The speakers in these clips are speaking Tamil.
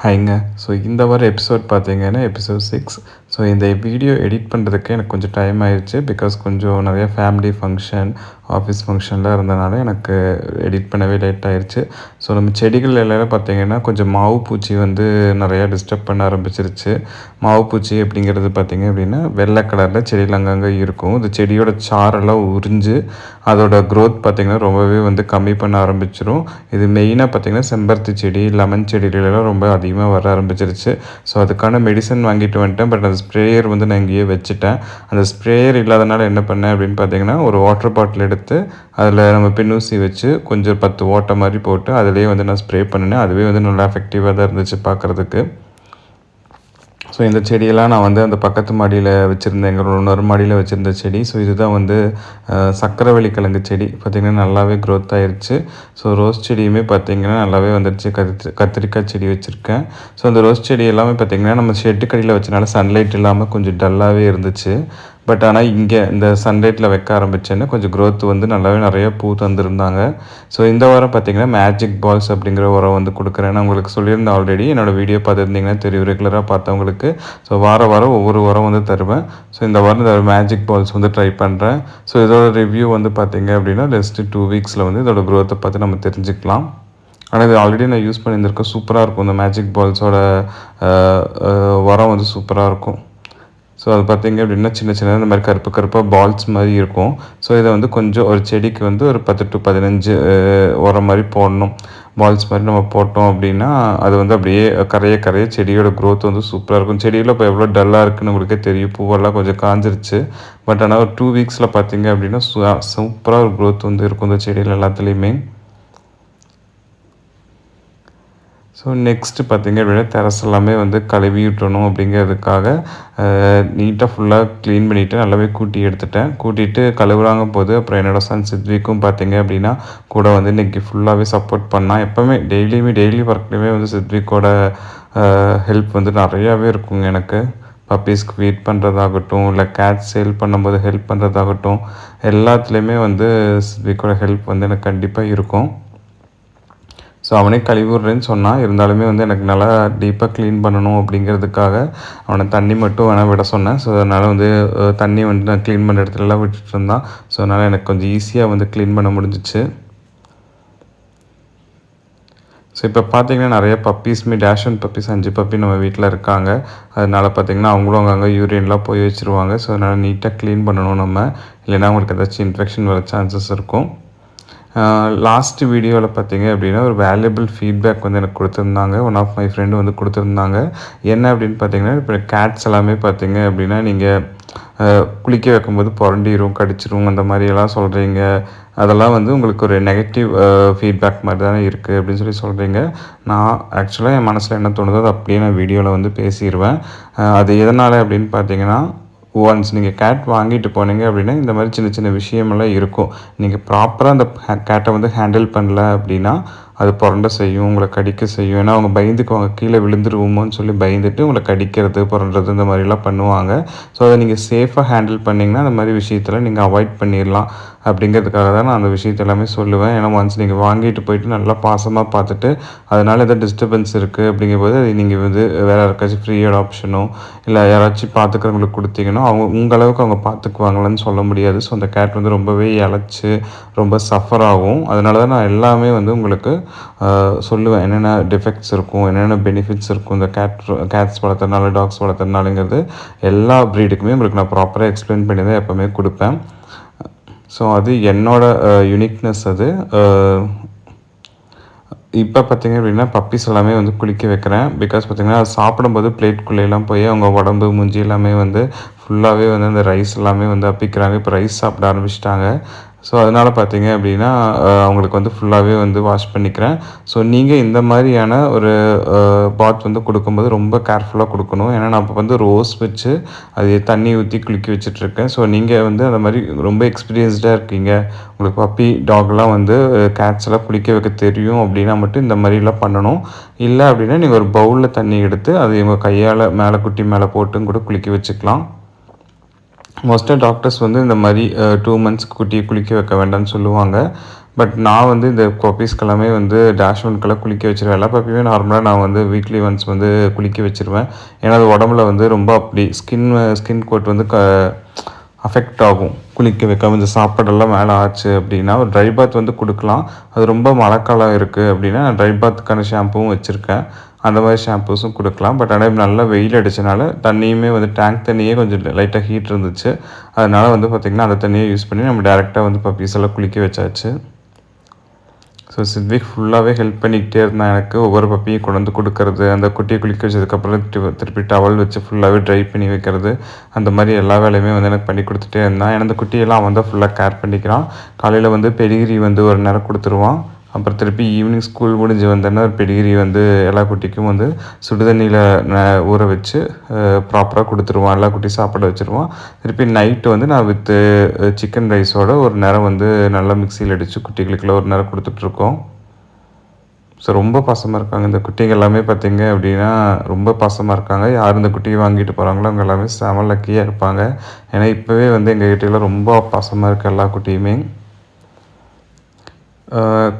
ஹைங்க ஸோ இந்த வர எபிசோட் பார்த்தீங்கன்னா எபிசோட் சிக்ஸ் ஸோ இந்த வீடியோ எடிட் பண்ணுறதுக்கு எனக்கு கொஞ்சம் டைம் ஆயிடுச்சு பிகாஸ் கொஞ்சம் நிறைய ஃபேமிலி ஃபங்க்ஷன் ஆஃபீஸ் ஃபங்க்ஷன்லாம் இருந்தனால எனக்கு எடிட் பண்ணவே லேட் ஆயிடுச்சு ஸோ நம்ம செடிகள் எல்லாம் பார்த்திங்கன்னா கொஞ்சம் மாவு பூச்சி வந்து நிறையா டிஸ்டர்ப் பண்ண ஆரம்பிச்சிருச்சு. மாவு பூச்சி அப்படிங்கிறது பார்த்தீங்க அப்படின்னா வெள்ளை கலரில் செடியில் அங்கங்கே இருக்கும். இந்த செடியோட சாரெல்லாம் உறிஞ்சு அதோட க்ரோத் பார்த்திங்கன்னா ரொம்பவே வந்து கம்மி பண்ண ஆரம்பிச்சிரும். இது மெயினாக பார்த்திங்கன்னா செம்பருத்தி செடி லெமன் செடிகளெல்லாம் ரொம்ப அதிகமாக வர ஆரம்பிச்சிருச்சு. ஸோ அதுக்கான மெடிசன் வாங்கிட்டு வந்துட்டேன். பட் அது ஸ்ப்ரேயர் வந்து நான் இங்கேயே வச்சுட்டேன். அந்த ஸ்ப்ரேயர் இல்லாதனால என்ன பண்ணேன் அப்படின்னு பார்த்தீங்கன்னா ஒரு வாட்டர் பாட்டில் எடுத்து அதில் நம்ம பின்னூசி வச்சு கொஞ்சம் பத்து ஓட்டை மாதிரி போட்டு அதிலேயே வந்து நான் ஸ்ப்ரே பண்ணினேன். அதுவே வந்து நல்லா எஃபெக்டிவாக தான் இருந்துச்சு பார்க்குறதுக்கு. ஸோ இந்த செடியெல்லாம் நான் வந்து அந்த பக்கத்து மாடியில் வச்சுருந்தேன். எங்களோட இன்னொரு மாடியில் வச்சுருந்த செடி. ஸோ இதுதான் வந்து சக்கரவள்ளி கிழங்கு செடி. பார்த்திங்கன்னா நல்லாவே க்ரோத் ஆயிடுச்சு ஸோ ரோஸ் செடியுமே பார்த்திங்கன்னா நல்லாவே வந்துடுச்சு கத்திரி கத்திரிக்காய் செடி வச்சுருக்கேன். ஸோ அந்த ரோஸ் செடி எல்லாமே பார்த்திங்கன்னா நம்ம ஷெட்டுக்கடியில் வச்சனால சன்லைட் இல்லாமல் கொஞ்சம் டல்லாகவே இருந்துச்சு. பட் ஆனால் இங்கே இந்த சன்லைட்டில் வைக்க ஆரம்பித்தேன்னு கொஞ்சம் க்ரோத் வந்து நல்லாவே நிறைய பூ தந்துருந்தாங்க. ஸோ இந்த வாரம் பார்த்திங்கன்னா மேஜிக் பால்ஸ் அப்படிங்கிற உரம் வந்து கொடுக்குறேன் நான் உங்களுக்கு சொல்லியிருந்தேன் ஆல்ரெடி என்னோடய வீடியோ பார்த்துருந்தீங்கன்னா தெரியும் ரெகுலராக பார்த்தவங்களுக்கு. ஸோ வார வாரம் ஒவ்வொரு உரம் வந்து தருவேன். ஸோ இந்த வாரம் இந்த மேஜிக் பால்ஸ் வந்து ட்ரை பண்ணுறேன் ஸோ இதோட ரிவ்யூ வந்து பார்த்திங்க அப்படின்னா நெக்ஸ்ட்டு டூ வீக்ஸில் வந்து இதோட க்ரோத்தை பார்த்து நம்ம தெரிஞ்சுக்கலாம். ஆனால் இது ஆல்ரெடி நான் யூஸ் பண்ணியிருந்திருக்கேன். சூப்பராக இருக்கும். இந்த மேஜிக் பால்ஸோட உரம் வந்து சூப்பராக இருக்கும். ஸோ அது பார்த்திங்க அப்படின்னா சின்ன சின்ன இந்த மாதிரி கருப்பு கருப்பாக பால்ஸ் மாதிரி இருக்கும். ஸோ இதை வந்து கொஞ்சம் ஒரு செடிக்கு வந்து ஒரு பத்து டு பதினஞ்சு உரம் மாதிரி போடணும். பால்ஸ் மாதிரி நம்ம போட்டோம் அப்படின்னா அது வந்து அப்படியே கரைய கரைய செடியோட க்ரோத் வந்து சூப்பராக இருக்கும். செடியில் இப்போ எவ்வளோ டல்லாக இருக்குன்னு உங்களுக்கே தெரியும். பூவெல்லாம் கொஞ்சம் காஞ்சிருச்சு. பட் ஆனால் ஒரு டூ வீக்ஸில் பார்த்திங்க அப்படின்னா சூப்பராக ஒரு க்ரோத் வந்து இருக்கும் இந்த செடியில் எல்லாத்துலேயுமே. ஸோ நெக்ஸ்ட்டு பார்த்திங்க அப்படின்னா டெரஸ் எல்லாமே வந்து கழுவி விட்டணும் அப்படிங்கிறதுக்காக நீட்டாக ஃபுல்லாக க்ளீன் பண்ணிவிட்டு நல்லாவே கூட்டி எடுத்துட்டேன். கூட்டிகிட்டு கழுவுறாங்க போது அப்புறம் என்னோடய சன் சித்விக்கும் பார்த்திங்க அப்படின்னா கூட வந்து இன்றைக்கி ஃபுல்லாகவே சப்போர்ட் பண்ணால் எப்போவுமே டெய்லியுமே டெய்லி ஒர்க்லேயுமே வந்து சித்விக்கோட ஹெல்ப் வந்து நிறையாவே இருக்குங்க எனக்கு. பப்பீஸ்க்கு ஃபீட் பண்ணுறதாகட்டும் இல்லை கேட் சேல் பண்ணும்போது ஹெல்ப் பண்ணுறதாகட்டும் எல்லாத்துலேயுமே வந்து சித்விக்கோட ஹெல்ப் வந்து எனக்கு கண்டிப்பாக இருக்கும். ஸோ அவனே கழிவுறேன்னு சொன்னான் இருந்தாலுமே வந்து எனக்கு நல்லா டீப்பாக க்ளீன் பண்ணணும் அப்படிங்கிறதுக்காக அவனை தண்ணி மட்டும் வேணால் விட சொன்னேன். ஸோ அதனால் வந்து தண்ணி வந்து நான் க்ளீன் பண்ணுற இடத்துலலாம் விட்டுட்டு இருந்தான். ஸோ அதனால் எனக்கு கொஞ்சம் ஈஸியாக வந்து க்ளீன் பண்ண முடிஞ்சிச்சு. ஸோ இப்போ பார்த்தீங்கன்னா நிறைய பப்பீஸ்மே டேஷ் அண்ட் பப்பீஸ் அஞ்சு பப்பி நம்ம வீட்டில் இருக்காங்க. அதனால் பார்த்திங்கன்னா அவங்களும் அங்கங்கே யூரியன்லாம் போய் வச்சுருவாங்க. ஸோ அதனால் நீட்டாக க்ளீன் பண்ணணும் நம்ம. இல்லைன்னா அவங்களுக்கு ஏதாச்சும் இன்ஃபெக்ஷன் வர சான்சஸ் இருக்கும். லாஸ்ட் வீடியோவில் பார்த்தீங்க அப்படின்னா ஒரு வேல்யூபிள் ஃபீட்பேக் வந்து எனக்கு கொடுத்துருந்தாங்க. ஒன் ஆஃப் மை ஃப்ரெண்டு வந்து கொடுத்துருந்தாங்க. என்ன அப்படின்னு பார்த்தீங்கன்னா இப்போ கேட்ஸ் எல்லாமே பார்த்தீங்க அப்படின்னா நீங்கள் குளிக்க வைக்கும்போது புரண்டிடும் கடிச்சிரும் அந்த மாதிரியெல்லாம் சொல்கிறீங்க அதெல்லாம் வந்து உங்களுக்கு ஒரு நெகட்டிவ் ஃபீட்பேக் மாதிரி தானே இருக்குது அப்படின்னு சொல்லி சொல்கிறீங்க நான் ஆக்சுவலாக என் மனசில் என்ன தோணுதோ அது அப்படியே நான் வீடியோவில் வந்து பேசிடுவேன் அது எதனால் அப்படின்னு பார்த்தீங்கன்னா ஒன்ஸ் நீங்கள் கேட் வாங்கிட்டு போனீங்க அப்படின்னா இந்த மாதிரி சின்ன சின்ன விஷயமெல்லாம் இருக்கும். நீங்கள் ப்ராப்பராக அந்த கேட்டை வந்து ஹேண்டில் பண்ணல அப்படின்னா அது புரண்ட செய்யும் உங்களை கடிக்க செய்யும். ஏன்னா அவங்க பயந்துக்குவாங்க. கீழே விழுந்துருவோமோன்னு சொல்லி பயந்துட்டு உங்களை கடிக்கிறது புரண்டது இந்த மாதிரிலாம் பண்ணுவாங்க. ஸோ அதை நீங்கள் சேஃபாக ஹேண்டில் பண்ணிங்கன்னா அந்த மாதிரி விஷயத்தில் நீங்கள் அவாய்ட் பண்ணிடலாம். அப்படிங்கிறதுக்காக தான் நான் அந்த விஷயத்த எல்லாமே சொல்லுவேன். ஏன்னா ஒன்ஸ் நீங்கள் வாங்கிட்டு போயிட்டு நல்லா பாசமாக பார்த்துட்டு அதனால் எதாவது டிஸ்டர்பன்ஸ் இருக்குது அப்படிங்கும்போது அது நீங்கள் வந்து வேறு யாருக்காச்சும் ஃப்ரீ ஆப்ஷனோ இல்லை யாராச்சும் பார்த்துக்கிறவங்களுக்கு கொடுத்தீங்கன்னா அவங்க உங்களவுக்கு அவங்க பார்த்துக்குவாங்களான்னு சொல்ல முடியாது. ஸோ அந்த கேட் வந்து ரொம்பவே இழைச்சி ரொம்ப சஃபர் ஆகும். அதனால தான் நான் எல்லாமே வந்து உங்களுக்கு சொல்லுவேன். என்னென்ன டிஃபெக்ட்ஸ் இருக்கும் என்னென்ன பெனிஃபிட்ஸ் இருக்கும் இந்த கேட் கேட்ஸ் வளர்த்துறனால டாக்ஸ் வளர்த்துறனாலங்கிறது எல்லா ப்ரீடுக்குமே உங்களுக்கு நான் ப்ராப்பராக எக்ஸ்பிளைன் பண்ணி தான் எப்போவுமே கொடுப்பேன். ஸோ அது என்னோடய யுனிக்னஸ் அது. இப்போ பார்த்திங்க அப்படின்னா பப்பிஸ் எல்லாமே வந்து குளிக்க வைக்கிறேன். பிகாஸ் பார்த்திங்கன்னா அது சாப்பிடும்போது பிளேட்குள்ளேலாம் போய் அவங்க உடம்பு மூஞ்சி எல்லாமே வந்து ஃபுல்லாகவே வந்து அந்த ரைஸ் எல்லாமே வந்து அப்பிக்கிறாங்க. இப்போ ரைஸ் சாப்பிட ஆரம்பிச்சிட்டாங்க. ஸோ அதனால் பார்த்தீங்க அப்படின்னா அவங்களுக்கு வந்து ஃபுல்லாகவே வந்து வாஷ் பண்ணிக்கிறேன். ஸோ நீங்கள் இந்த மாதிரியான ஒரு பாத் வந்து கொடுக்கும்போது ரொம்ப கேர்ஃபுல்லாக கொடுக்கணும். ஏன்னா நான் இப்போ வந்து ரோஸ் வச்சு அது தண்ணி ஊற்றி குளிக்க வச்சுட்ருக்கேன் ஸோ நீங்கள் வந்து அந்த மாதிரி ரொம்ப எக்ஸ்பீரியன்ஸ்டாக இருக்கீங்க. உங்களுக்கு பப்பி டாக்லாம் வந்து கேட்ஸ்லாம் எல்லாம் குளிக்க வைக்க தெரியும் அப்படின்னா மட்டும் இந்த மாதிரிலாம் பண்ணணும். இல்லை அப்படின்னா நீங்கள் ஒரு பவுலில் தண்ணி எடுத்து அது இவங்க கையால் மேலே குட்டி மேலே போட்டும் கூட குளிக்க வச்சுக்கலாம். மோஸ்ட்டாக டாக்டர்ஸ் வந்து இந்த மாதிரி டூ மந்த்ஸ் குட்டியை குளிக்க வைக்க வேண்டாம்னு சொல்லுவாங்க. பட் நான் வந்து இந்த பப்பீஸ்க்கெல்லாமே வந்து டேஷ் ஒன்க்கெல்லாம் குளிக்க வச்சுருவேன். எல்லா பப்பியுமே நார்மலாக நான் வந்து வீக்லி ஒன்ஸ் வந்து குளிக்க வச்சுருவேன். ஏன்னா அது உடம்புல வந்து ரொம்ப அப்படி ஸ்கின் ஸ்கின் கோட் வந்து க அஃபெக்ட் ஆகும். குளிக்க வைக்க கொஞ்சம் சாப்பாடெல்லாம் மேலே ஆச்சு அப்படின்னா ஒரு ட்ரை பாத் வந்து கொடுக்கலாம். அது ரொம்ப மழைக்காலம் இருக்குது அப்படின்னா நான் ட்ரை பாத்துக்கான ஷாம்புவும் வச்சுருக்கேன். அந்த மாதிரி ஷாம்பூஸும் கொடுக்கலாம். பட் ஆனால் நல்லா வெயில் அடித்தனால தண்ணியுமே வந்து டேங்க் தண்ணியே கொஞ்சம் லைட்டாக ஹீட் இருந்துச்சு. அதனால் வந்து பார்த்திங்கன்னா அந்த தண்ணியை யூஸ் பண்ணி நம்ம டேரெக்டாக வந்து பப்பீஸ் எல்லாம் குளிக்க வச்சாச்சு. ஸோ சித்விக் ஃபுல்லாகவே ஹெல்ப் பண்ணிக்கிட்டே இருந்தான். எனக்கு ஒவ்வொரு பப்பியும் கொண்டு வந்து கொடுக்கறது அந்த குட்டியை குளிக்க வச்சதுக்கப்புறம் திருப்பி டவல் வச்சு ஃபுல்லாகவே ட்ரை பண்ணி வைக்கிறது அந்த மாதிரி எல்லா வேலையுமே வந்து எனக்கு பண்ணி கொடுத்துட்டே இருந்தான். ஏன்னா அந்த குட்டியெல்லாம் அவன் தான் ஃபுல்லாக கேர் பண்ணிக்கிறான். காலையில் வந்து பெடிகிரி வந்து ஒரு நேரம் கொடுத்துருவான். அப்புறம் திருப்பி ஈவினிங் ஸ்கூல் முடிஞ்சு வந்தோன்னா பெடிகிரி வந்து எல்லா குட்டிக்கும் வந்து சுடுதண்ணியில் ஊற வச்சு ப்ராப்பராக கொடுத்துருவான் எல்லா குட்டி சாப்பிட வச்சுருவான் திருப்பி நைட்டு வந்து நான் வித்து சிக்கன் ரைஸோட ஒரு நேரம் வந்து நல்லா மிக்சியில் அடித்து குட்டிகளுக்குள்ள ஒரு நேரம் கொடுத்துட்ருக்கோம். ஸோ ரொம்ப பாசமாக இருக்காங்க. இந்த குட்டிங்க எல்லாமே பார்த்திங்க அப்படின்னா ரொம்ப பாசமாக இருக்காங்க. யார் இந்த குட்டியை வாங்கிட்டு போகிறாங்களோ அவங்க எல்லாமே செம லக்கியாக இருப்பாங்க. ஏன்னா இப்போவே வந்து எங்கள் கிட்டேலாம் ரொம்ப பாசமாக இருக்குது எல்லா குட்டியுமே.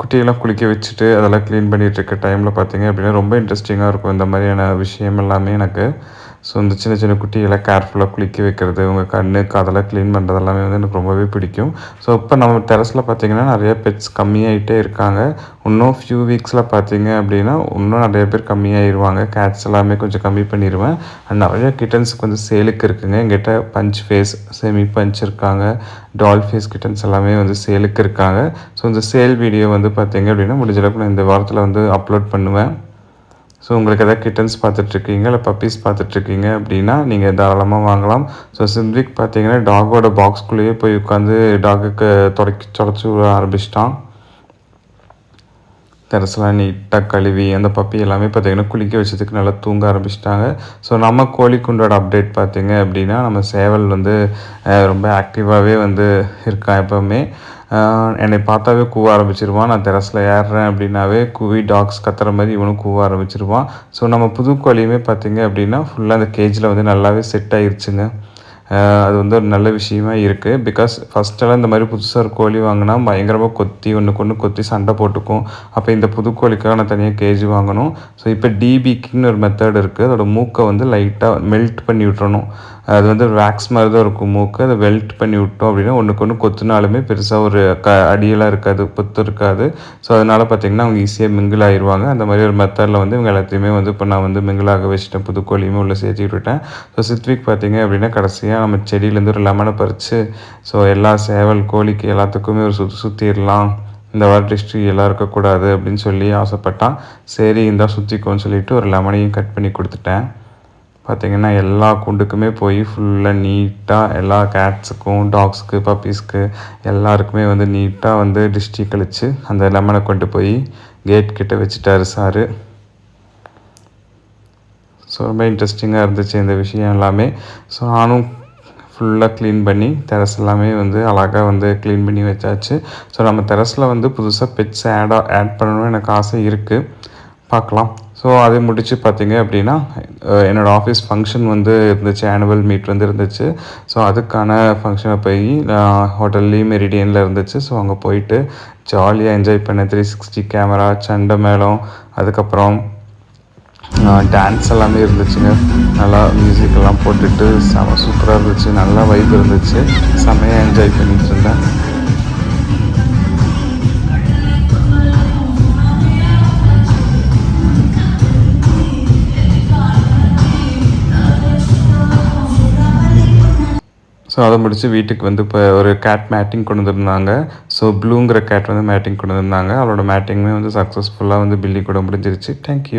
குட்டியெல்லாம் குளிக்க வச்சுட்டு அதெல்லாம் க்ளீன் பண்ணிகிட்டு இருக்க டைமில் பார்த்தீங்க அப்படின்னா ரொம்ப இன்ட்ரெஸ்டிங்காக இருக்கும். இந்த மாதிரியான விஷயம் எல்லாமே எனக்கு. ஸோ இந்த சின்ன சின்ன குட்டிகளை கேர்ஃபுல்லாக குளிக்க வைக்கிறது உங்கள் கண்ணு காதெல்லாம் க்ளீன் பண்ணுறது எல்லாமே வந்து எனக்கு ரொம்பவே பிடிக்கும். ஸோ இப்போ நம்ம டெரஸில் பார்த்திங்கன்னா நிறைய பெட்ஸ் கம்மியாகிட்டே இருக்காங்க. இன்னும் ஃபியூ வீக்ஸில் பார்த்தீங்க அப்படின்னா இன்னும் நிறைய பேர் கம்மியாகிடுவாங்க கேட்ஸ் எல்லாமே கொஞ்சம் கம்மி பண்ணிடுவேன் அண்ட் நிறைய கிட்டன்ஸ் கொஞ்சம் சேலுக்கு இருக்குங்க. எங்கிட்ட பஞ்ச் ஃபேஸ் செமி பஞ்ச் இருக்காங்க. டால் ஃபேஸ் கிட்டன்ஸ் எல்லாமே வந்து சேலுக்கு இருக்காங்க. ஸோ இந்த சேல் வீடியோ வந்து பார்த்தீங்க அப்படின்னா முடிஞ்சளவுக்கு நான் இந்த வாரத்தில் வந்து அப்லோட் பண்ணுவேன். ஸோ உங்களுக்கு எதாவது கிட்டன்ஸ் பார்த்துட்ருக்கீங்க இல்லை பப்பீஸ் பார்த்துட்ருக்கீங்க அப்படின்னா நீங்கள் தாராளமாக வாங்கலாம். ஸோ சிந்த்விக் பார்த்தீங்கன்னா டாகோட பாக்ஸ்குள்ளேயே போய் உட்காந்து டாகுக்கு தொடக்கி தொடச்சி விட ஆரம்பிச்சிட்டான். தெரசெலாம் நீட்டாக கழுவி அந்த பப்பி எல்லாமே பார்த்திங்கன்னா குளிக்க வச்சதுக்கு நல்லா தூங்க ஆரம்பிச்சிட்டாங்க. ஸோ நம்ம கோழிக்குண்டோட அப்டேட் பார்த்திங்க அப்படின்னா நம்ம சேவல் வந்து ரொம்ப ஆக்டிவாகவே வந்து இருக்கான் எப்போவுமே. என்னை பார்த்தாவே கூவ ஆரம்பிச்சிருவான். நான் தெரஸில் ஏறுறேன் அப்படின்னாவே கூவி டாக்ஸ் கத்துற மாதிரி இவனும் கூவ ஆரம்பிச்சிருவான். ஸோ நம்ம புது கோழியுமே பார்த்திங்க அப்படின்னா ஃபுல்லாக அந்த கேஜில் வந்து நல்லாவே செட் ஆகிருச்சுங்க அது வந்து ஒரு நல்ல விஷயமா இருக்குது பிகாஸ் ஃபஸ்ட்டெல்லாம் இந்த மாதிரி புதுசாக ஒரு கோழி வாங்கினா பயங்கரமாக கொத்தி ஒன்றுக்கு ஒன்று கொத்தி சண்டை போட்டுக்கும். அப்போ இந்த புது கோழிக்காக நான் தனியாக கேஜி வாங்கணும். ஸோ இப்போ டிபிக்குன்னு ஒரு மெத்தட் இருக்குது அதோட மூக்கை வந்து லைட்டாக மெல்ட் பண்ணி விட்டுறணும். அது வந்து வேக்ஸ் மாதிரி தான் இருக்கும். மூக்கு அதை வெல்ட் பண்ணி விட்டோம் அப்படின்னா ஒன்றுக்கு ஒன்று கொத்துனாலுமே பெருசாக ஒரு க அடியெல்லாம் இருக்காது புத்து இருக்காது. ஸோ அதனால் பார்த்திங்கன்னா அவங்க ஈஸியாக மிங்கிள் ஆயிடுவாங்க அந்த மாதிரி ஒரு மெத்தடில் வந்து இவங்க எல்லாத்தையுமே வந்து இப்போ நான் வந்து மிங்கிளாக வச்சுட்டேன். புது கோழியுமே உள்ளே சேர்த்து விட்டுட்டேன். ஸோ சித்விக் பார்த்திங்க அப்படின்னா கடைசியாக நம்ம செடியிலேருந்து ஒரு லெமனை பறித்து ஸோ எல்லா சேவல் கோழிக்கு எல்லாத்துக்குமே ஒரு சுற்றி சுற்றிடலாம் இந்த வார ஹிஸ்ட்ரி எல்லாம் இருக்கக்கூடாது அப்படின்னு சொல்லி ஆசைப்பட்டான். சரி இந்தா சுற்றிக்கோன்னு சொல்லிவிட்டு ஒரு லெமனையும் கட் பண்ணி கொடுத்துட்டேன். பார்த்திங்கன்னா எல்லா கூண்டுக்குமே போய் ஃபுல்லாக நீட்டாக எல்லா கேட்ஸுக்கும் டாக்ஸுக்கு பப்பீஸ்க்கு எல்லாருக்குமே வந்து நீட்டாக வந்து டிஸ்ட்ரிக் கழித்து அந்த லெமனை கொண்டு போய் கேட் கிட்ட வச்சுட்டாரு சாரு. ஸோ ரொம்ப இன்ட்ரெஸ்டிங்காக இருந்துச்சு இந்த விஷயம் எல்லாமே. ஸோ நானும் ஃபுல்லாக க்ளீன் பண்ணி டெரஸ் எல்லாமே வந்து அழகாக வந்து க்ளீன் பண்ணி வச்சாச்சு. ஸோ நம்ம டெரஸில் வந்து புதுசாக பெட்ஸ் ஆடாக ஆட் பண்ணணும்னு எனக்கு ஆசை இருக்குது பார்க்கலாம். ஸோ அதை முடித்து பார்த்தீங்க அப்படின்னா என்னோடய ஆஃபீஸ் ஃபங்க்ஷன் வந்து இருந்துச்சு ஆனுவல் மீட் வந்து இருந்துச்சு. ஸோ அதுக்கான ஃபங்க்ஷனை போய் ஹோட்டல்லேயும் மெரிடியனில் இருந்துச்சு. ஸோ அங்கே போயிட்டு ஜாலியாக என்ஜாய் பண்ணேன். த்ரீ சிக்ஸ்டி கேமரா சண்டை மேளம் அதுக்கப்புறம் டான்ஸ் எல்லாமே இருந்துச்சுங்க. நல்லா மியூசிக் எல்லாம் போட்டுட்டு செம சூப்பராக இருந்துச்சு. நல்லா வைப் இருந்துச்சு. செம்மையாக என்ஜாய் பண்ணிகிட்டு இருந்தேன். ஸோ அதை முடித்து வீட்டுக்கு வந்து இப்போ ஒரு கேட் மேட்டிங் கொண்டு வந்திருந்தாங்க. ஸோ ப்ளூங்கிற கேட் வந்து மேட்டிங் கொண்டு வந்திருந்தாங்க. அவளோட மேட்டிங்குமே வந்து சக்ஸஸ்ஃபுல்லாக வந்து பில்லி கூட முடிஞ்சிருச்சு. தேங்க்யூ